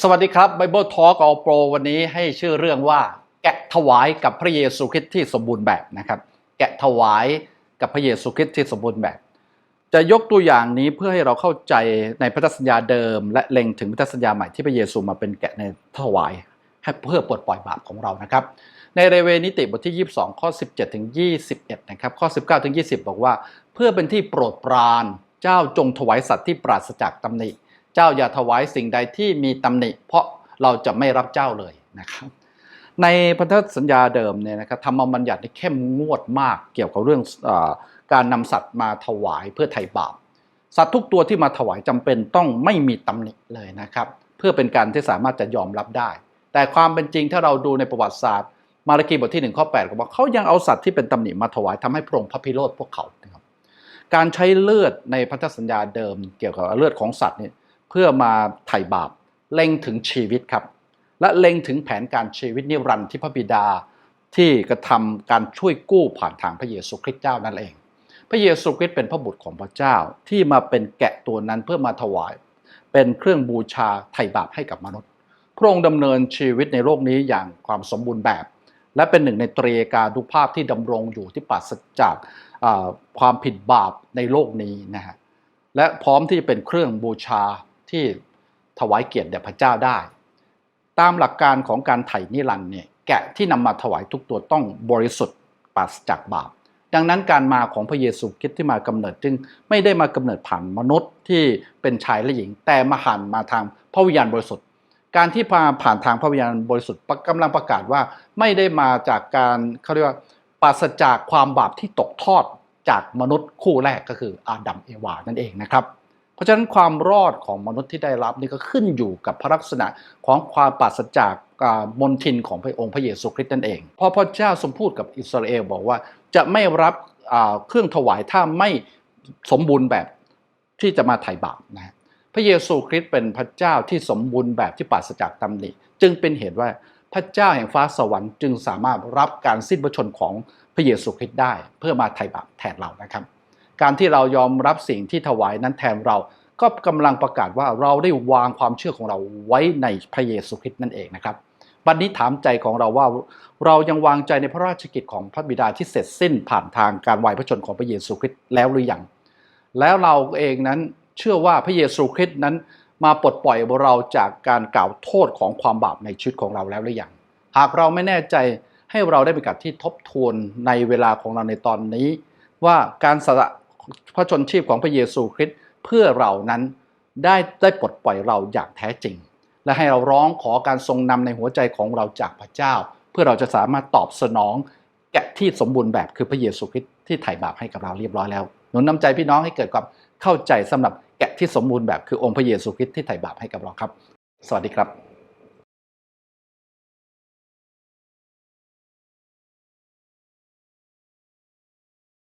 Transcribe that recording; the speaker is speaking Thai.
สวัสดีครับ Bible Talk All Pro วันนี้ให้ชื่อเรื่องว่า แกะถวายกับพระเยซูคริสต์ที่สมบูรณ์แบบนะครับ แกะถวายกับพระเยซูคริสต์ที่สมบูรณ์แบบ จะยกตัวอย่างนี้เพื่อให้เราเข้าใจในพันธสัญญาเดิม และเล็งถึงพันธสัญญาใหม่ที่พระเยซูมาเป็นแกะในถวาย ให้เพื่อปลดปล่อยบาปของเรานะครับ ในเรเวนิติบทที่ 22 ข้อ 17 ถึง 21 นะครับ ข้อ 19 ถึง 20 บอกว่า เพื่อเป็นที่โปรดปรานเจ้าจงถวายสัตว์ที่ปราศจากตำหนิ เจ้าอย่าถวายสิ่งใดที่มีตำหนิ เพราะเราจะไม่รับเจ้าเลยนะครับ ในพันธสัญญาเดิมเนี่ยนะครับธรรมบัญญัตินี่เข้มงวดมากเกี่ยวกับเรื่องอการนำสัตว์มาถวายเพื่อไถ่บาปสัตว์ทุกตัวที่มาถวายจำเป็นต้องไม่มีตำหนิเลยนะครับ เพื่อเป็นการที่สามารถจะยอมรับได้ แต่ความเป็นจริงถ้าเราดูในประวัติศาสตร์ มาระกีบทที่1ข้อ8ก็บอกเขายังเอาสัตว์ที่เป็นตำหนิมาถวายทำให้พระองค์พระพิโรธพวกเขานะครับการใช้เลือดในพันธสัญญาเดิม เกี่ยวกับเลือดของสัตว์เนี่ย เพื่อมาไถ่บาปเล็งถึงชีวิตครับ และเล็งถึงแผนการชีวิตนิรันดร์ที่พระบิดาที่กระทำการช่วยกู้ผ่านทางพระเยซูคริสต์เจ้านั่นเอง พระเยซูคริสต์เป็นพระบุตรของพระเจ้าที่มาเป็นแกะตัวนั้นเพื่อมาถวาย เป็นเครื่องบูชาไถ่บาปให้กับมนุษย์ พระองค์ดำเนินชีวิตในโลกนี้อย่างความสมบูรณ์แบบ และเป็นหนึ่งในตรีกาดุภาพที่ดำรงอยู่ที่ปราศจากความผิดบาปในโลกนี้นะฮะและพร้อมที่จะเป็นเครื่องบูชา ที่ถวายเกียรติแด่พระเจ้าได้ ตามหลักการของการไถ่นิรันดร์เนี่ยแกะที่นำมาถวายทุกตัวต้องบริสุทธิ์ปราศจากบาป ดังนั้นการมาของพระเยซูคริสต์ที่มากำเนิดจึงไม่ได้มากำเนิดผ่านมนุษย์ที่เป็นชายและหญิง แต่มาหันมาทางพระวิญญาณบริสุทธิ์ การที่มาผ่านทางพระวิญญาณบริสุทธิ์กำลังประกาศว่าไม่ได้มาจากการเขาเรียกว่าปราศจากความบาปที่ตกทอดจากมนุษย์คู่แรกก็คืออาดัมเอวานั่นเองนะครับ เพราะฉะนั้นความรอดของมนุษย์ที่ได้รับนี่ก็ขึ้นอยู่กับพระลักษณะของความปราศจากมนทินของพระองค์พระเยซูคริสต์นั่นเองพราะพระเจ้าทรงพูดกับอิสราเอลบอกว่าจะไม่รับเครื่องถวายถ้าไม่สมบูรณ์แบบที่จะมาไถ่บาปนะฮะพระเยซูคริสต์เป็นพระเจ้าที่สมบูรณ์แบบที่ปราศจากตำหนิจึงเป็นเหตุว่าพระเจ้าแห่งฟ้าสวรรค์จึงสามารถรับการสิ้นพระชนของพระเยซูคริสต์ได้ เพื่อมาไถ่บาปแทนเรานะครับ การที่เรายอมรับสิ่งที่ถวายนั้นแทนเรา ก็กำลังประกาศว่าเราได้วางความเชื่อของเราไว้ในพระเยซูคริสต์นั่นเองนะครับบัดนนี้ถามใจของเราว่าเรายังวางใจในพระราชกิจของพระบิดาที่เสร็จสิ้นผ่านทางการวายพระชนของพระเยซูคริสต์แล้วหรือยังแล้วเราเองนั้นเชื่อว่าพระเยซูคริสต์นั้น มาปลดปล่อยเราจากการกล่าวโทษของความบาปในชีวิตของเราแล้วหรือยังหากเราไม่แน่ใจให้เราได้เป็นการที่ทบทวนในเวลาของเราในตอนนี้ ว่าการสละ พระชนชีพของพระเยซูคริสต์เพื่อเรานั้นได้ได้ปลดปล่อยเราอย่างแท้จริง และให้เราร้องขอการทรงนำในหัวใจของเราจากพระเจ้า เพื่อเราจะสามารถตอบสนอง แกะที่สมบูรณ์แบบคือพระเยซูคริสต์ที่ไถ่บาปให้กับเราเรียบร้อยแล้วหนุนนำใจพี่น้องให้เกิดความเข้าใจสำหรับแกะที่สมบูรณ์แบบคือองค์พระเยซูคริสต์ที่ไถ่บาปให้กับเราครับ สวัสดีครับ